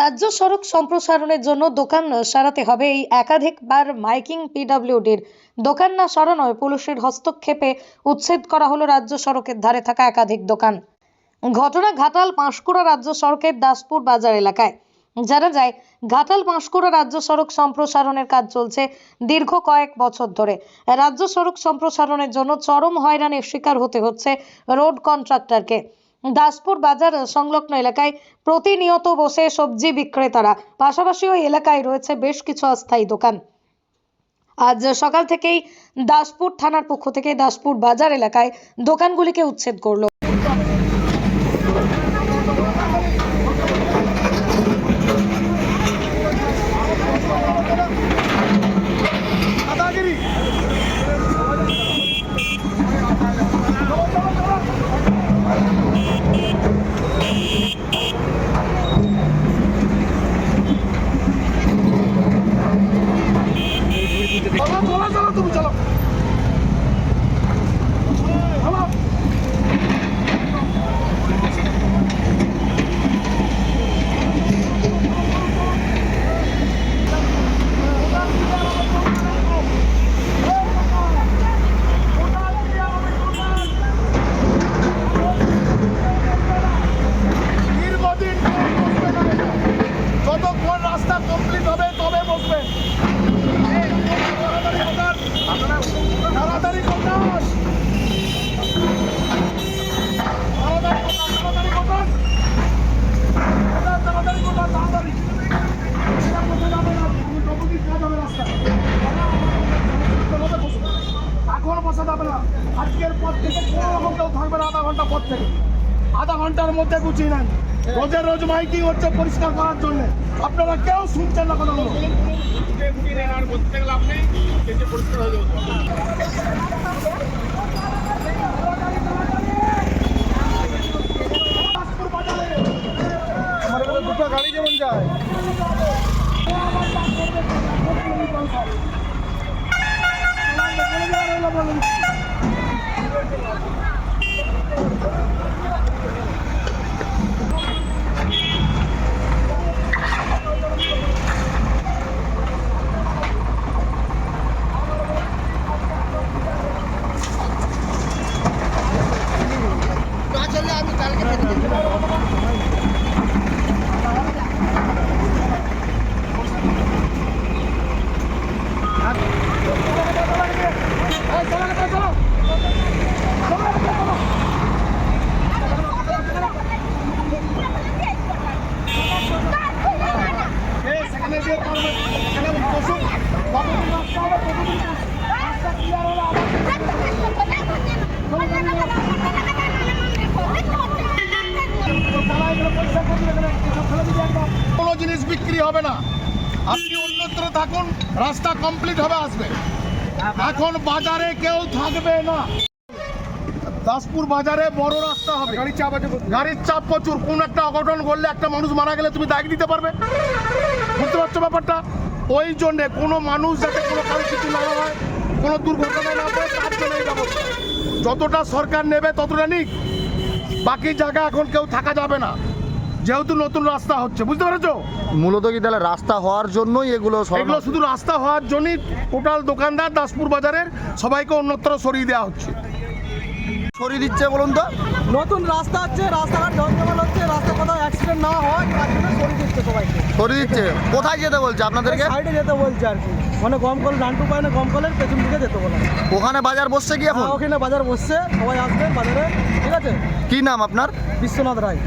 রাজ্য সড়ক সম্প্রসারণের জন্য দোকান সারাতে হবে এই একাধিকবার মাইকিং পিডব্লিউডির। দোকান না সরানোয় পুলিশের হস্তক্ষেপে উচ্ছেদ করা হলো রাজ্য সড়কের ধারে থাকা একাধিক দোকান। ঘটনা ঘাটাল পাঁশকুড়া রাজ্য সড়কের দাসপুর বাজার এলাকায়। জানা যায়, ঘাটাল পাঁশকুড়া রাজ্য সড়ক সম্প্রসারণের কাজ চলছে দীর্ঘ কয়েক বছর ধরে। রাজ্য সড়ক সম্প্রসারণের জন্য চরম হয়রানির শিকার হতে হচ্ছে রোড কন্ট্রাক্টরকে। দাসপুর বাজার সংলগ্ন এলাকায় প্রতিনিয়ত বসে সবজি বিক্রেতারা। পাশাপাশি ওই এলাকায় রয়েছে বেশ কিছু অস্থায়ী দোকান। আজ সকাল থেকেই দাসপুর থানার পক্ষ থেকে দাসপুর বাজার এলাকায় দোকানগুলিকে উচ্ছেদ করল। Itu 了 যাবে না। আজকের পর থেকে কোনো রকম কেউ থাকবে না আধা ঘণ্টা পর থেকে। আধা ঘণ্টার মধ্যে গুছিয়ে নেন। রোজের রোজ মাইকিং হচ্ছে পরিষ্কার করার জন্য। আপনারা কেউ শুনছেন না কথা আমার 가봐 কোনো জিনিস বিক্রি হবে না। আপনি অন্যত্র থাকুন, রাস্তা কমপ্লিট হবে, আসবে। এখন বাজারে কেউ থাকবে না। দাসপুর বাজারে বড় রাস্তা হবে। গাড়ির চাপ আছে গাড়ির চাপ প্রচুর। কোন একটা অঘটন ঘটলে একটা মানুষ মারা গেলে তুমি দায় দিতে পারবে? বুঝতে পারছ ব্যাপারটা? ওই জন্যে কোনো মানুষ যাতে কোনো কারও কিছু না হয় কোনো দুর্ঘটনায় না পড়ে তার জন্য এই ব্যবস্থা যতটা সরকার নেবে ততটা নিক। বাকি জায়গা এখন কেউ থাকা যাবে না। যেহেতু নতুন রাস্তা হচ্ছে বুঝতে পেরেছ? মূলত কি তাহলে রাস্তা হওয়ার জন্যই এগুলো এগুলো শুধু রাস্তা হওয়ার জন্যই টোটাল দোকানদার দাসপুর বাজারের সবাইকে অন্যত্র সরিয়ে দেওয়া হচ্ছে। সরিয়ে দিচ্ছে বলুন তো। নতুন রাস্তা আছে রাস্তাঘাট জমজমাল হচ্ছে রাস্তা কোথাও অ্যাক্সিডেন্ট না হয় তার জন্য সরিয়ে দিচ্ছে সবাইকে। সরিয়ে দিচ্ছে। কোথায় যেতে বলছে আপনাদেরকে? সাইডে যেতে বলছে আর কি। মানে গমকল ডান্টু পায় না গমকলের পেছন দিকে যেতে বলে। ওখানে বাজার বসছে কি এখন? হ্যাঁ, ওখানে বাজার বসছে সবাই আসবেন বাজারে। ঠিক আছে? কি নাম আপনার? বিশ্বনাথ রায়।